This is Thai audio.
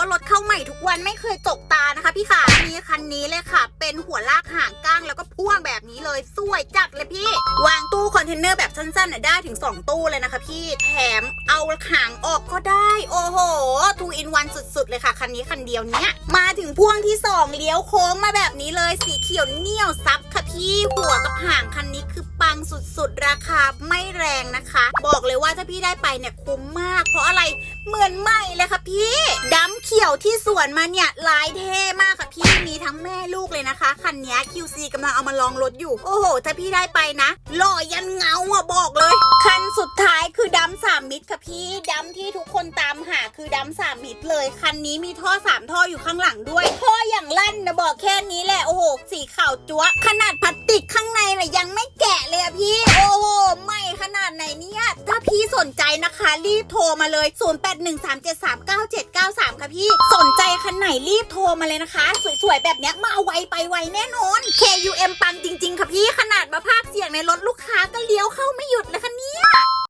ว่ารถเข้าใหม่ทุกวันไม่เคยตกตานะคะพี่ขามีคันนี้เลยค่ะ เป็นหัวลากหางก้างแล้วก็พ่วงแบบนี้เลยสวยจัดเลยพี่ วางตู้คอนเทนเนอร์แบบสั้นๆน่ะได้ถึง 2 ตู้เลยนะคะพี่แถมเอาหางออกก็ได้ โอ้โหทูอินวันสุดๆ เลยค่ะ คันนี้คันเดียวเนี้ยมาถึงพ่วงที่ 2 เลี้ยวโค้งมาแบบนี้เลยสีเขียวเหนียวซับค่ะพี่หัวกับหางคันนี้คือปังสุดๆ ราคาไม่แรงนะคะ บอกเลยว่าถ้าพี่ได้ไปเนี่ยคุ้มมาก เพราะอะไร เหมือนใหม่เลยค่ะพี่ดำเขียวที่สวนมาเนี่ยลายเท่มากค่ะพี่มีทั้งแม่ลูกเลยนะคะ คันนี้ QC กำลังเอามาลองรถอยู่ โอ้โห ถ้าพี่ได้ไปนะหล่อยันเงาอะบอกเลย คันสุดท้ายคือดำสามมิตรค่ะพี่ดำที่ทุกคนตามหาคือดำสามมิตรเลย คันนี้มีท่อสามท่ออยู่ข้างหลังด้วย ท่ออย่างลั่นนะบอกแค่นี้แหละโอ้โหสีขาวจั๊วะขนาดพลาสติกข้างในน่ะยังไม่แกะเลยอะพี่ โอ้โหไม่ขนาดไหนเนี่ยถ้า พี่สนใจนะคะ รีบโทรมาเลย 0813739793 ค่ะพี่ สนใจคันไหนรีบโทรมาเลยนะคะ สวยๆ แบบเนี้ยมาไวไปไวแน่นอน KUM ปังจริง ๆ ค่ะพี่ ขนาดมาภาคเสียงในรถลูกค้าก็เลี้ยวเข้าไม่หยุดเลยค่ะ